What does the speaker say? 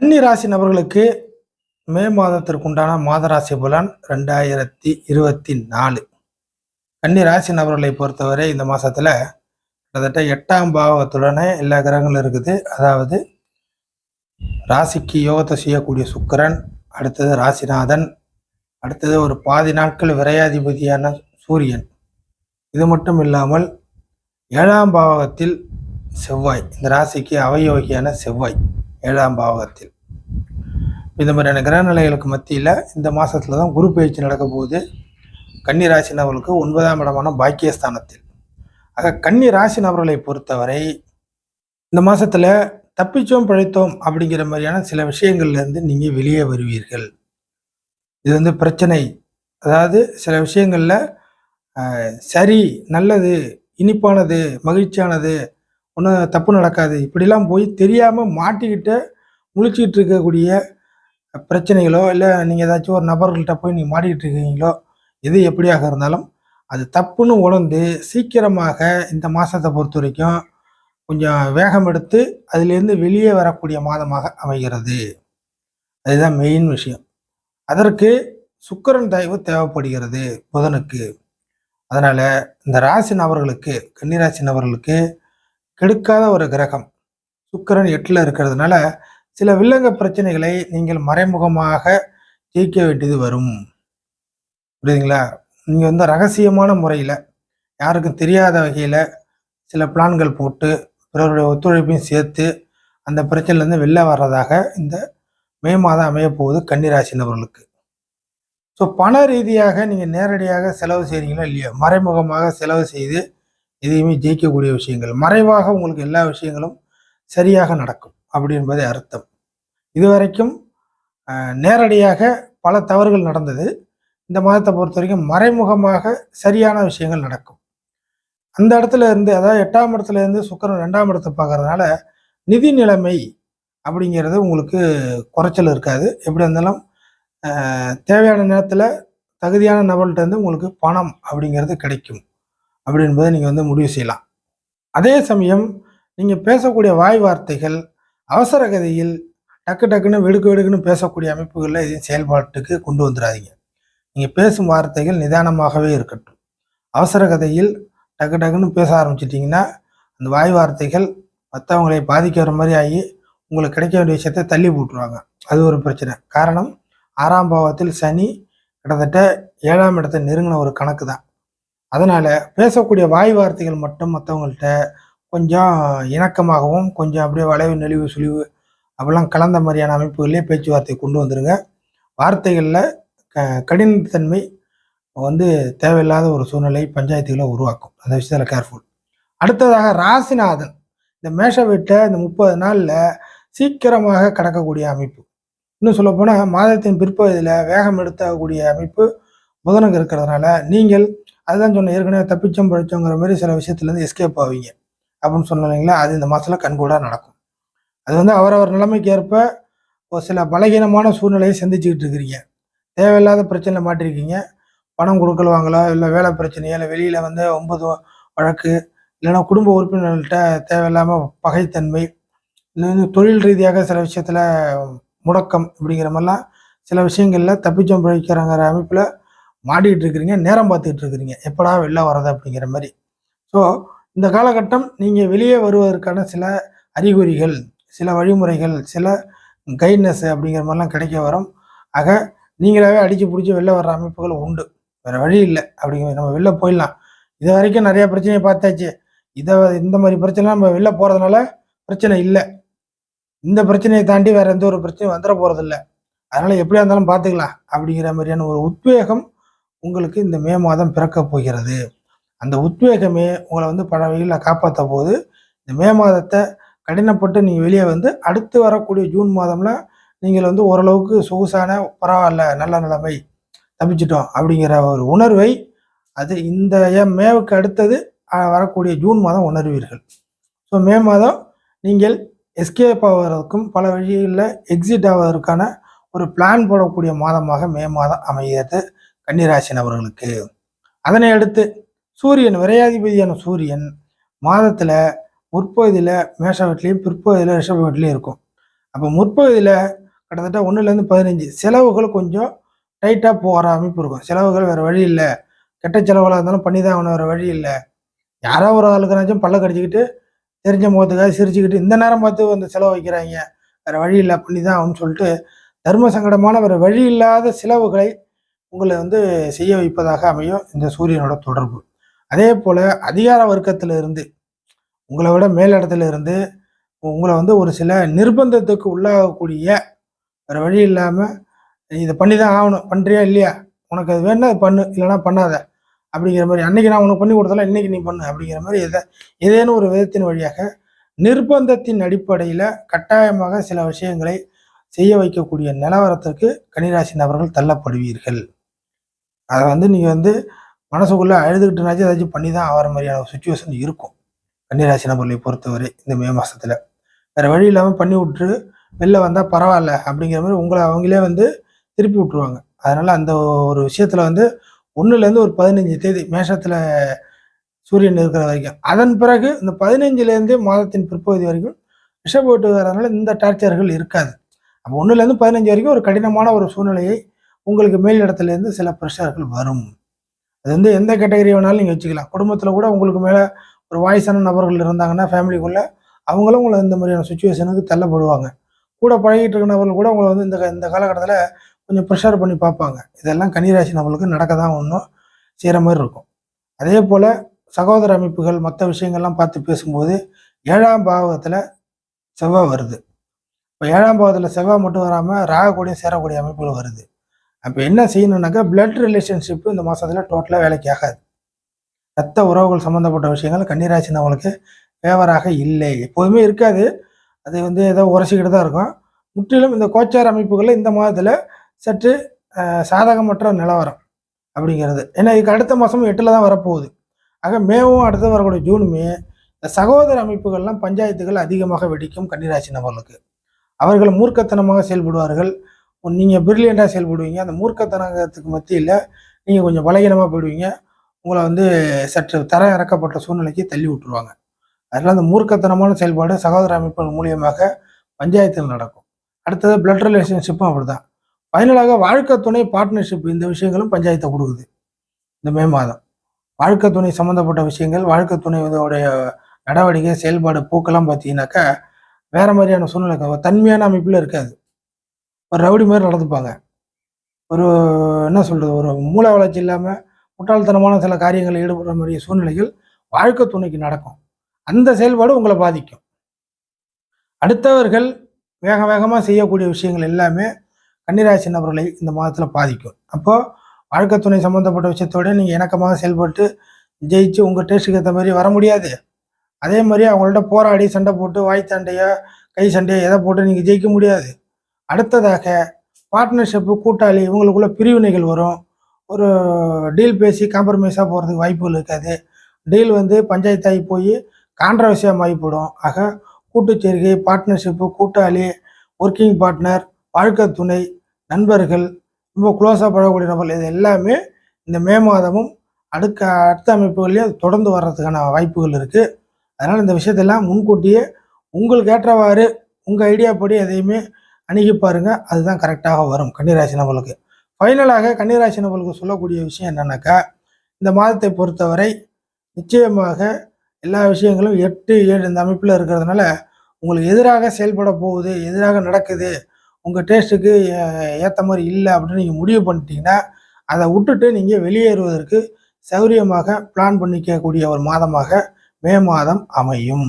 கன்னி ராசி நபர்களுக்கு மே மாதத்திற்குண்டான மாதராசி புலன் பலன் ரெண்டாயிரத்தி இருபத்தி நாலு. கன்னி ராசி நபர்களை பொறுத்தவரை இந்த மாதத்தில் கிட்டத்தட்ட எட்டாம் பாவத்துடனே எல்லா கிரகங்களும் இருக்குது. அதாவது ராசிக்கு யோகத்தை செய்யக்கூடிய சுக்கிரன் அடுத்தது ராசிநாதன் அடுத்தது ஒரு பாதி நாட்கள் விரையாதிபதியான சூரியன். இது மட்டும் இல்லாமல் ஏழாம் பாவகத்தில் செவ்வாய் இந்த ராசிக்கு அவயோகியான செவ்வாய். ஏழாம் பாவகத்தில். இந்த மாதிரியான கிரகநிலைகளுக்கு மத்தியில் இந்த மாதத்தில் தான் குரு பயிற்சி நடக்க போகுது. கன்னி ராசி நபர்களுக்கு ஒன்பதாம் இடமான பாக்கியஸ்தானத்தில். ஆக கன்னி ராசி நபர்களை பொறுத்தவரை இந்த மாதத்தில் தப்பிச்சோம் பிழைத்தோம் அப்படிங்கிற மாதிரியான சில விஷயங்கள்லேருந்து நீங்கள் வெளியே வருவீர்கள். இது வந்து பிரச்சனை. அதாவது சில விஷயங்களில் சரி நல்லது இனிப்பானது மகிழ்ச்சியானது ஒன்றும் தப்பு நடக்காது. இப்படிலாம் போய் தெரியாமல் மாட்டிக்கிட்டு முழிச்சிக்கிட்டு இருக்கக்கூடிய பிரச்சனைகளோ இல்லை நீங்கள் ஏதாச்சும் ஒரு நபர்கள்ட்ட போய் நீங்கள் மாட்டிக்கிட்டு இருக்கீங்களோ எது எப்படியாக இருந்தாலும் அது தப்புன்னு உணர்ந்து சீக்கிரமாக இந்த மாதத்தை பொறுத்த வரைக்கும் கொஞ்சம் வேகம் எடுத்து அதிலேருந்து வெளியே வரக்கூடிய மாதமாக அமைகிறது. அதுதான் மெயின் விஷயம். அதற்கு சுக்கிரன் தயவு தேவைப்படுகிறது புதனுக்கு. அதனால் இந்த ராசி நபர்களுக்கு கன்னிராசி நபர்களுக்கு கெடுக்காத ஒரு கிரகம். சுக்கிரன் எட்டில் இருக்கிறதுனால சில வில்லங்க பிரச்சனைகளை நீங்கள் மறைமுகமாக ஜெயிக்க வேண்டியது வரும். புரியுதுங்களா? நீங்கள் வந்து ரகசியமான முறையில் யாருக்கும் தெரியாத வகையில் சில பிளான்கள் போட்டு பிறருடைய ஒத்துழைப்பையும் சேர்த்து அந்த பிரச்சனையிலேருந்து வெளில வர்றதாக இந்த மே மாதம் அமையப்போகுது போகுது கன்னிராசி நபர்களுக்கு ஸோ பண ரீதியாக நீங்கள் நேரடியாக செலவு செய்கிறீங்களோ இல்லையோ மறைமுகமாக செலவு செய்து எதையுமே ஜெயிக்கக்கூடிய விஷயங்கள். மறைவாக உங்களுக்கு எல்லா விஷயங்களும் சரியாக நடக்கும் அப்படி என்பதே அர்த்தம். இதுவரைக்கும் நேரடியாக பல தவறுகள் நடந்தது. இந்த மாதத்தை பொறுத்த வரைக்கும் மறைமுகமாக சரியான விஷயங்கள் நடக்கும். அந்த இடத்துல இருந்து அதாவது எட்டாம் இடத்துல இருந்து சுக்கரன் ரெண்டாம் இடத்தை பார்க்கறதுனால நிதி நிலைமை அப்படிங்கிறது உங்களுக்கு குறைச்சல் இருக்காது. எப்படி இருந்தாலும் தேவையான நேரத்தில் தகுதியான நபர்கிட்ட இருந்து உங்களுக்கு பணம் அப்படிங்கிறது கிடைக்கும். அப்படி என்பதை நீங்கள் வந்து முடிவு செய்யலாம். அதே சமயம் நீங்கள் பேசக்கூடிய வாய் வார்த்தைகள் அவசர கதையில் டக்கு டக்குன்னு வெடுக்கு வெடுக்குன்னு பேசக்கூடிய அமைப்புகளில் இதையும் செயல்பாட்டுக்கு கொண்டு வந்துடாதீங்க நீங்கள் பேசும் வார்த்தைகள் நிதானமாகவே இருக்கட்டும். அவசர கதையில் டக்கு டக்குன்னு பேச ஆரம்பிச்சிட்டிங்கன்னா அந்த வாய் வார்த்தைகள் மற்றவங்களை பாதிக்கிற மாதிரி ஆகி உங்களுக்கு கிடைக்க வேண்டிய விஷயத்தை தள்ளி போட்டுருவாங்க. அது ஒரு பிரச்சனை. காரணம் ஆறாம் பாவத்தில் சனி கிட்டத்தட்ட ஏழாம் இடத்தை நெருங்கின ஒரு கணக்கு தான் அதனால் பேசக்கூடிய வாய் வார்த்தைகள் மட்டும் மற்றவங்கள்ட்ட கொஞ்சம் இணக்கமாகவும் கொஞ்சம் அப்படியே வளைவு நெளிவு சுழிவு அப்படிலாம் கலந்த மாதிரியான அமைப்புகளிலே பேச்சுவார்த்தை கொண்டு வந்துருங்க. வார்த்தைகளில் க கடினத்தன்மை வந்து தேவையில்லாத ஒரு சூழ்நிலை பஞ்சாயத்துகளை உருவாக்கும். அந்த விஷயத்தில் கேர்ஃபுல் அடுத்ததாக ராசிநாதன். இந்த மேஷ வீட்டை இந்த முப்பது நாளில் சீக்கிரமாக கடக்கக்கூடிய அமைப்பு. இன்னும் சொல்லப்போனால் மாதத்தின் பிற்பகுதியில் வேகம் எடுத்தக்கூடிய அமைப்பு புதனுக்கு இருக்கிறதுனால நீங்கள் அதுதான் சொன்ன ஏற்கனவே தப்பிச்சோம் பழிச்சோங்கிற மாதிரி சில விஷயத்துலேருந்து எஸ்கேப் ஆவீங்க. அப்படின்னு சொன்னீங்களா அது இந்த மாதத்தில் கண்கூடாக நடக்கும். அது வந்து அவரவர் நிலைமைக்கு ஏற்ப ஒரு சில பலகீனமான சூழ்நிலையை சந்திச்சுக்கிட்டு இருக்கிறீங்க. தேவையில்லாத பிரச்சனையில் மாட்டிருக்கீங்க. பணம் கொடுக்கலவாங்களோ? இல்லை வேலை பிரச்சனையோ? இல்லை வெளியில் வந்து ஒன்பது வழக்கு இல்லைன்னா குடும்ப உறுப்பினர்கள்ட்ட தேவையில்லாமல் பகைத்தன்மை இன்னும் தொழில் ரீதியாக சில விஷயத்தில் முடக்கம் இப்படிங்கிற மாதிரிலாம் சில விஷயங்களில் தப்பிச்சம் பிழைக்கிறாங்கிற அமைப்பில் மாட்டிகிட்டு இருக்கிறீங்க நேரம் பார்த்துக்கிட்டு இருக்கிறீங்க. எப்படா வெளில வர்றது அப்படிங்கிற மாதிரி. ஸோ இந்த காலகட்டம் நீங்கள் வெளியே வருவதற்கான சில அறிகுறிகள் சில வழிமுறைகள் சில கைட்னஸ் அப்படிங்கிற மாதிரிலாம் கிடைக்க வரும். ஆக நீங்களாவே அடித்து பிடிச்சி வெளில வர்ற அமைப்புகள் உண்டு. வேறு வழி இல்லை அப்படிங்கிற நம்ம வெளில போயிடலாம். இது வரைக்கும் நிறையா பிரச்சனையை பார்த்தாச்சு. இதை இந்த மாதிரி பிரச்சனை நம்ம வெளில போகிறதுனால பிரச்சனை இல்லை. இந்த பிரச்சனையை தாண்டி வேறு எந்த ஒரு பிரச்சனையும் வந்துட போகிறதில்ல அதனால் எப்படியா இருந்தாலும் பார்த்துக்கலாம் அப்படிங்கிற மாதிரியான ஒரு உத்வேகம் உங்களுக்கு இந்த மே மாதம் பிறக்க போகிறது. அந்த உத்வேகமே உங்களை வந்து பல வகையில் காப்பாற்ற போது இந்த மே மாதத்தை கடினப்பட்டு நீங்கள் வெளியே வந்து அடுத்து வரக்கூடிய ஜூன் மாதம்ல நீங்கள் வந்து ஓரளவுக்கு சொகுசான பரவாயில்ல நல்ல நிலைமை தப்பிச்சிட்டோம் அப்படிங்கிற ஒரு உணர்வை அது இந்த மேவுக்கு அடுத்தது வரக்கூடிய ஜூன் மாதம் உணர்வீர்கள். ஸோ மே மாதம் நீங்கள் எஸ்கேப் ஆவதற்கும் பல வழிகளில் எக்ஸிட் ஆவதற்கான ஒரு பிளான் போடக்கூடிய மாதமாக மே மாதம் அமைகிறது. கன்னிராசி நபர்களுக்கு அதனை அடுத்து சூரியன் விரையாதிபதியான சூரியன் மாதத்தில் முற்பகுதியில் மேஷ வீட்லேயும் பிற்பகுதியில் ரிஷப வீட்லேயும் இருக்கும். அப்போ முற்பகுதியில் கிட்டத்தட்ட ஒன்றுலேருந்து பதினஞ்சு செலவுகள் கொஞ்சம் டைட்டாக போகிற அமைப்பு இருக்கும். செலவுகள் வேறு வழி இல்லை. கெட்ட செலவுகளாக இருந்தாலும் பண்ணி தான் அவனை வேறு வழி இல்லை. யாரோ ஒரு ஆளுக்குனாச்சும் பல்ல கடிச்சிக்கிட்டு தெரிஞ்ச முகத்துக்காக சிரிச்சுக்கிட்டு இந்த நேரம் பார்த்து அந்த செலவு வைக்கிறாங்க. வேறு வழி இல்லை பண்ணி தான் ஆகணும்னு சொல்லிட்டு தர்ம சங்கடமான வேறு வழி இல்லாத செலவுகளை உங்களை வந்து செய்ய வைப்பதாக அமையும் இந்த சூரியனோட தொடர்பு. அதே போல் அதிகார வர்க்கத்தில் இருந்து உங்களை விட மேலிடத்துல இருந்து உங்களை வந்து ஒரு சில நிர்பந்தத்துக்கு உள்ளாகக்கூடிய வேறு வழி இல்லாமல் இதை பண்ணி தான் ஆகணும். பண்ணுறியா இல்லையா? உனக்கு அது வேணா அது பண்ணு. இல்லைனா பண்ணாத. அப்படிங்கிற மாதிரி அன்னைக்கு நான் உனக்கு பண்ணி கொடுத்தல இன்னைக்கு நீ பண்ணு. அப்படிங்கிற மாதிரி எதை ஏதேனும் ஒரு விதத்தின் வழியாக நிர்பந்தத்தின் அடிப்படையில் கட்டாயமாக சில விஷயங்களை செய்ய வைக்கக்கூடிய நிலவரத்திற்கு கன்னிராசி நபர்கள் தள்ளப்படுவீர்கள். அதை வந்து நீங்கள் வந்து மனசுக்குள்ளே அழுதுகிட்டுனாச்சும் ஏதாச்சும் பண்ணி தான் ஆகிற மாதிரியான சுச்சுவேஷன் இருக்கும். கன்னிராசி நபர்களை பொறுத்தவரை இந்த மே மாதத்தில் வேறு வழி இல்லாமல் பண்ணி விட்டுரு வெளில வந்தால் பரவாயில்ல அப்படிங்கிற மாதிரி உங்களை அவங்களே வந்து திருப்பி விட்ருவாங்க அதனால் அந்த ஒரு விஷயத்தில் வந்து ஒன்றுலேருந்து ஒரு பதினஞ்சு தேதி மேஷத்தில் சூரியன் இருக்கிற வரைக்கும். அதன் பிறகு இந்த பதினஞ்சுலேருந்து மாதத்தின் பிற்பகுதி வரைக்கும் ரிஷப் விட்டு வரதுனால இந்த டார்ச்சர்கள் இருக்காது. அப்போ ஒன்றுலேருந்து பதினஞ்சு வரைக்கும் ஒரு கடினமான ஒரு சூழ்நிலையை உங்களுக்கு மேல் இடத்துலேருந்து சில ப்ரெஷர்கள் வரும். அது வந்து எந்த கேட்டகரி வேணாலும் நீங்கள் வச்சுக்கலாம். குடும்பத்தில் கூட உங்களுக்கு மேலே ஒரு வாய்ஸான நபர்கள் இருந்தாங்கன்னா ஃபேமிலிக்குள்ளே அவங்களும் உங்களை இந்த மாதிரியான சுச்சுவேஷனுக்கு தள்ளப்படுவாங்க. கூட பழகிட்டு இருக்க நபர்கள் கூட உங்களை வந்து இந்த இந்த காலகட்டத்தில் கொஞ்சம் ப்ரெஷர் பண்ணி பார்ப்பாங்க. இதெல்லாம் கன்னிராசி நபர்களுக்கு நடக்க தான் ஒன்றும் செய்கிற மாதிரி இருக்கும். அதே போல் சகோதர அமைப்புகள் மற்ற விஷயங்கள்லாம் பார்த்து பேசும்போது ஏழாம் பாவகத்தில் செவ்வாய் வருது. இப்போ ஏழாம் பாவத்தில் செவ்வாய் மட்டும் வராமல் ராகக்கூடிய சேரக்கூடிய அமைப்புகள் வருது. அப்போ என்ன செய்யணுன்னாக்கா பிளட் ரிலேஷன்ஷிப்பு இந்த மாதத்தில் டோட்டலாக வேலைக்கு ஆகாது. ரத்த உறவுகள் சம்மந்தப்பட்ட விஷயங்கள் கன்னிராசினவங்களுக்கு ஃபேவராக இல்லை. எப்போதுமே இருக்காது. அது வந்து ஏதோ உரசிக்கிட்டு தான் இருக்கும். முற்றிலும் இந்த கோச்சார் அமைப்புகளில் இந்த மாதத்தில் சற்று சாதகமற்ற நிலவரம் அப்படிங்கிறது. ஏன்னா இதுக்கு அடுத்த மாதம் எட்டில் தான் வரப்போகுது. ஆக மேவும் அடுத்து வரக்கூடிய ஜூனுமே இந்த சகோதர அமைப்புகள்லாம் பஞ்சாயத்துகள் அதிகமாக வெடிக்கும் கன்னிராசி நபர்களுக்கு. அவர்கள் மூர்க்கத்தனமாக செயல்படுவார்கள். நீங்கள் பிரில்லியண்ட்டாக செயல்படுவீங்க. அந்த மூர்க்கத்தனத்துக்கு மத்தியில் நீங்கள் கொஞ்சம் பலகீனமாக போயிடுவீங்க. உங்களை வந்து சற்று தர இறக்கப்பட்ட சூழ்நிலைக்கு தள்ளி விட்டுருவாங்க. அதனால் அந்த மூர்க்கத்தனமான செயல்பாடு சகோதர அமைப்புகள் மூலியமாக பஞ்சாயத்தில் நடக்கும். அடுத்தது பிளட் ரிலேஷன்ஷிப்பும் அப்படி தான் ஃபைனலாக வாழ்க்கை துணை பார்ட்னர்ஷிப் இந்த விஷயங்களும் பஞ்சாயத்தை கொடுக்குது. இந்த மே மாதம். வாழ்க்கை துணை சம்மந்தப்பட்ட விஷயங்கள் வாழ்க்கை துணையோடைய நடவடிக்கை செயல்பாடு போக்கெல்லாம் பார்த்தீங்கன்னாக்கா வேறு மாதிரியான சூழ்நிலை தன்மையான அமைப்பில் இருக்காது. ஒரு ரவுடி மாதிரி நடந்துப்பாங்க. ஒரு என்ன சொல்கிறது ஒரு மூளை வளர்ச்சி இல்லாமல் முட்டாள்தனமான சில காரியங்களில் ஈடுபடுற மாதிரி சூழ்நிலைகள் வாழ்க்கை துணைக்கு நடக்கும். அந்த செயல்பாடு உங்களை பாதிக்கும். அடுத்தவர்கள் வேக வேகமாக செய்யக்கூடிய விஷயங்கள் எல்லாமே கன்னிராசி நபர்களை இந்த மாதத்தில் பாதிக்கும். அப்போது வாழ்க்கை துணை சம்மந்தப்பட்ட விஷயத்தோட நீங்கள் இணக்கமாக செயல்பட்டு ஜெயிச்சு உங்கள் டேஸ்ட்டுக்கு ஏற்ற மாதிரி வர முடியாது. அதே மாதிரி அவங்கள்ட்ட போராடி சண்டை போட்டு வாய் சண்டையோ கை சண்டையோ எதை போட்டு நீங்கள் ஜெயிக்க முடியாது. அடுத்ததாக பார்ட்னர்ஷிப்பு கூட்டாளி இவங்களுக்குள்ள பிரிவினைகள் வரும். ஒரு டீல் பேசி காம்ப்ரமைஸாக போகிறதுக்கு வாய்ப்புகள் இருக்காது. டீல் வந்து பஞ்சாயத்தாகி போய் கான்ட்ரவர்சியாக மாறிப்படும். ஆக கூட்டுச்சேர்க்கை பார்ட்னர்ஷிப்பு கூட்டாளி ஒர்க்கிங் பார்ட்னர் வாழ்க்கை துணை நண்பர்கள் ரொம்ப க்ளோஸாக பழகக்கூடிய நபர்கள் இது எல்லாமே இந்த மே மாதமும் அடுக்க அடுத்த அமைப்புகள்லேயே தொடர்ந்து வர்றதுக்கான வாய்ப்புகள் இருக்குது அதனால் இந்த விஷயத்தெல்லாம் முன்கூட்டியே உங்களுக்கு ஏற்றவாறு உங்கள் ஐடியா படி எதையுமே அணுகி பாருங்க அதுதான் கரெக்டாக வரும் கன்னிராசி நபர்களுக்கு. ஃபைனலாக கன்னிராசி நபர்களுக்கு சொல்லக்கூடிய விஷயம் என்னென்னாக்கா இந்த மாதத்தை பொறுத்தவரை நிச்சயமாக எல்லா விஷயங்களும் எட்டு ஏழு இந்த அமைப்பில் இருக்கிறதுனால உங்களுக்கு எதிராக செயல்பட போகுது எதிராக நடக்குது உங்கள் டேஸ்ட்டுக்கு ஏற்ற மாதிரி இல்லை அப்படின்னு நீங்கள் முடிவு பண்ணிட்டீங்கன்னா அதை விட்டுட்டு நீங்கள் வெளியேறுவதற்கு சௌரியமாக பிளான் பண்ணிக்கக்கூடிய ஒரு மாதமாக மே மாதம் அமையும்.